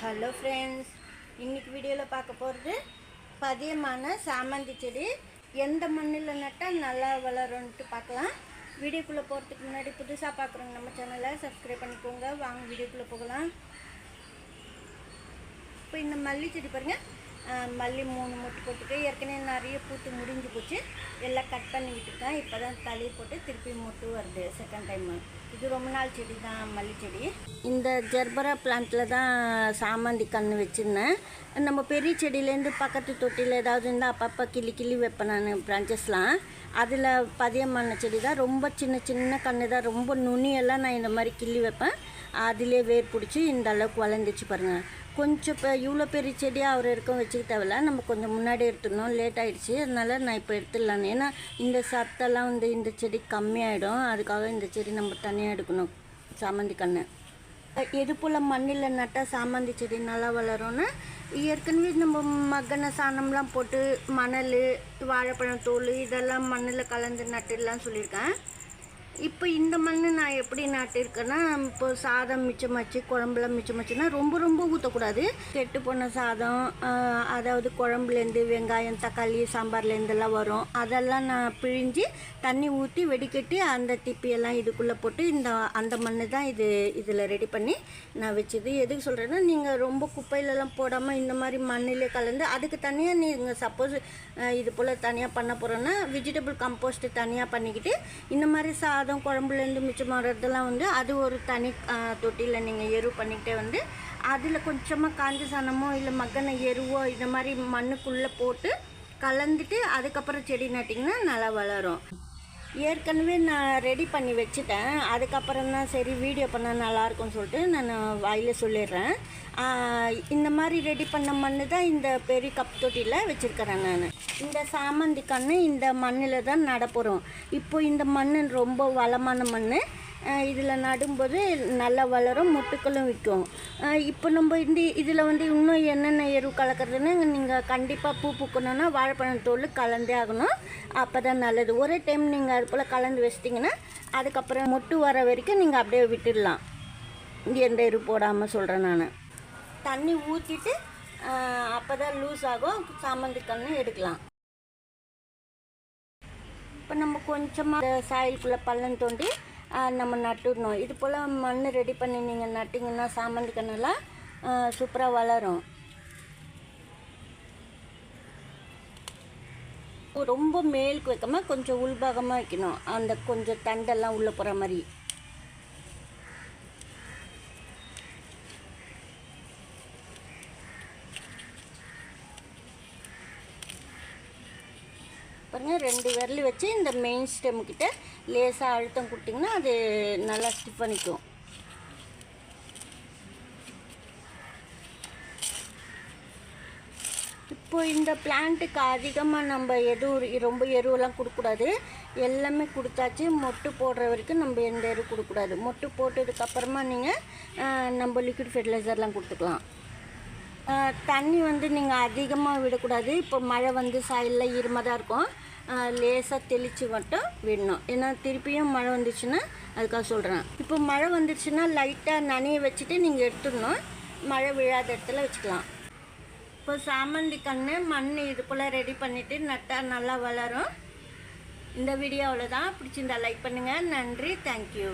Hello friends இன்றைக்கி வீடியோவில் பார்க்க போகிறது பதியமான சாமந்தி செடி. எந்த மண்ணில் நட்டால் நல்லா வளரும்ன்ட்டு பார்க்கலாம். வீடியோக்குள்ளே போகிறதுக்கு முன்னாடி புதுசாக பார்க்குறோங்க நம்ம சேனலை சப்ஸ்கிரைப் பண்ணிக்கோங்க. வாங்க வீடியோக்குள்ளே போகலாம். இப்போ இந்த மல்லி செடி பாருங்கள் மல்லி மூணு முட்டு போட்டுட்டு ஏற்கனவே நிறைய பூத்து முடிஞ்சு போச்சு. எல்லாம் கட் பண்ணி விட்டுருக்கேன் இப்போ தான் தளி போட்டு திருப்பி முட்டு வருது செகண்ட் டைம் இது ரொம்ப நாள் செடி தான் மல்லி செடி. இந்த ஜெர்பரா பிளான்ட்டில் தான் சாமந்தி கன்று வச்சுருந்தேன். நம்ம பெரிய செடியிலேருந்து பக்கத்து தொட்டியில் ஏதாவது இருந்தால் அப்பப்போ கிள்ளி கிள்ளி வைப்பேன் நான் பிரான்ச்சஸ்லாம் அதில் பதியமான செடி தான் ரொம்ப சின்ன சின்ன கன்று தான் ரொம்ப நுனியெல்லாம் நான் இந்த மாதிரி கிள்ளி வைப்பேன். அதிலே வேர் பிடிச்சி இந்த அளவுக்கு வளர்ந்துச்சு பாருங்கள் கொஞ்சம் இப்போ இவ்வளோ பெரிய செடியாக அவர் இருக்கும் வச்சுக்க தேவையில்ல. நம்ம கொஞ்சம் முன்னாடி எடுத்துடணும். லேட் ஆகிடுச்சு அதனால் நான் இப்போ எடுத்துடலான்னு. ஏன்னா இந்த சத்தெல்லாம் வந்து இந்த செடி கம்மியாயிடும். அதுக்காக இந்த செடி நம்ம தனியாக எடுக்கணும். சாமந்தி கன்று எது போல் மண்ணில் நட்டால் சாமந்தி செடி நல்லா வளரும்னா ஏற்கனவே நம்ம மக்கின சாணம்லாம் போட்டு மணல் வாழைப்பழம் தோல் இதெல்லாம் மண்ணில் கலந்து நட்டுலாம் சொல்லியிருக்கேன். இப்போ இந்த மண் நான் எப்படி நாட்டிருக்கேன்னா இப்போ சாதம் மிச்சமாச்சு குழம்புலாம் மிச்சமாச்சுன்னா ரொம்ப ரொம்ப ஊற்றக்கூடாது கெட்டு போன சாதம் அதாவது குழம்புலேருந்து வெங்காயம் தக்காளி சாம்பார்லேருந்தெல்லாம் வரும். அதெல்லாம் நான் பிழிஞ்சு தண்ணி ஊற்றி வெடிக்கட்டி அந்த திப்பியெல்லாம் இதுக்குள்ளே போட்டு இந்த அந்த மண் தான் இது இதில் ரெடி பண்ணி நான் வச்சது. எதுக்கு சொல்கிறேன்னா நீங்கள் ரொம்ப குப்பையிலலாம் போடாமல் இந்த மாதிரி மண்ணிலே கலந்து அதுக்கு தனியாக நீங்கள் சப்போஸ் இது போல் தனியாக பண்ண போகிறோன்னா வெஜிடபிள் கம்போஸ்ட்டு தனியாக பண்ணிக்கிட்டு இந்த மாதிரி சாதம் குழம்புலேருந்து மிச்சம் வர்றதெல்லாம் வந்து அது ஒரு தனி தொட்டியில் நீங்கள் எரு பண்ணிக்கிட்டே வந்து அதில் கொஞ்சமாக காஞ்ச சாணமோ இல்லை மக்கன எருவோ இந்த மாதிரி மண்ணுக்குள்ளே போட்டு கலந்துட்டு அதுக்கப்புறம் செடி நட்டிங்கன்னா நல்லா வளரும். ஏற்கனவே நான் ரெடி பண்ணி வச்சுட்டேன். அதுக்கப்புறம் தான் சரி வீடியோ பண்ணால் நல்லாயிருக்கும்னு சொல்லிட்டு நான் வாயில் சொல்லிடுறேன். இந்த மாதிரி ரெடி பண்ண மண் தான் இந்த பெரிய கப் தொட்டியில் வச்சுருக்கிறேன் நான். இந்த சாமந்தி கன்று இந்த மண்ணில் தான் நடப்புறோம் இப்போ இந்த மண் ரொம்ப வளமான மண் இதில் நடும்போது நல்லா வளரும் முட்டுக்களும் விற்கும். இப்போ நம்ம இந்த இதில் வந்து இன்னும் என்னென்ன எரு கலக்கிறதுன்னு நீங்கள் கண்டிப்பாக பூ பூக்கணுன்னா வாழைப்பழம் தோல் கலந்தே ஆகணும். அப்போ தான் நல்லது. ஒரே டைம் நீங்கள் அது போல் கலந்து வச்சிட்டிங்கன்னா அதுக்கப்புறம் மொட்டு வர வரைக்கும் நீங்கள் அப்படியே விட்டுடலாம். எந்த எரு போடாமல் சொல்கிறேன் நான். தண்ணி ஊற்றிட்டு அப்போ தான் லூஸ் ஆகும். சாமந்தி கன்று எடுக்கலாம். இப்போ நம்ம கொஞ்சமாக சாயலுக்குள்ளே பள்ளம் தோண்டி நம்ம நட்டுடணும். இது போல் மண் ரெடி பண்ணி நீங்கள் நட்டிங்கன்னா சாமந்தி கண்ணெல்லாம் சூப்பராக வளரும். ரொம்ப மேலுக்கு வைக்காமல் கொஞ்சம் உள்பாகமாக வைக்கணும். அந்த கொஞ்சம் தண்டெல்லாம் உள்ளே போகிற மாதிரி. பாருங்க ரெண்டு விரல் வச்சு இந்த மெயின் ஸ்டெம் கிட்ட லேசாக அழுத்தம் கொடுத்தீங்கன்னா அது நல்லா ஸ்டிப் பண்ணிக்கும் இப்போ இந்த பிளான்ட்டுக்கு அதிகமாக நம்ம எதுவும் ரொம்ப எருவெல்லாம் கொடுக்கக்கூடாது. எல்லாமே கொடுத்தாச்சு. மொட்டு போடுற வரைக்கும் நம்ம எந்த எரு கொடுக்கக்கூடாது. மொட்டு போட்டதுக்கப்புறமா நீங்கள் நம்ம லிக்விட் ஃபெர்டிலைசர்லாம் கொடுத்துக்கலாம். தண்ணி வந்து நீங்கள் அதிகமாக விடக்கூடாது. இப்போ மழை வந்து சைடில் ஈரமாக தான் இருக்கும் லேசாக தெளித்து மட்டும் விடணும். ஏன்னா திருப்பியும் மழை வந்துச்சுன்னா அதுக்காக சொல்கிறேன் இப்போ மழை வந்துச்சுன்னா லைட்டாக நனைய வச்சுட்டு நீங்கள் எடுத்துடணும். மழை விழாத இடத்துல வச்சுக்கலாம். இப்போ சாமந்தி கன்று மண் இது போல் ரெடி பண்ணிவிட்டு நட்டால் நல்லா வளரும். இந்த வீடியோ அவ்வளோதான் பிடிச்சிருந்தா லைக் பண்ணுங்கள் நன்றி. தேங்க்யூ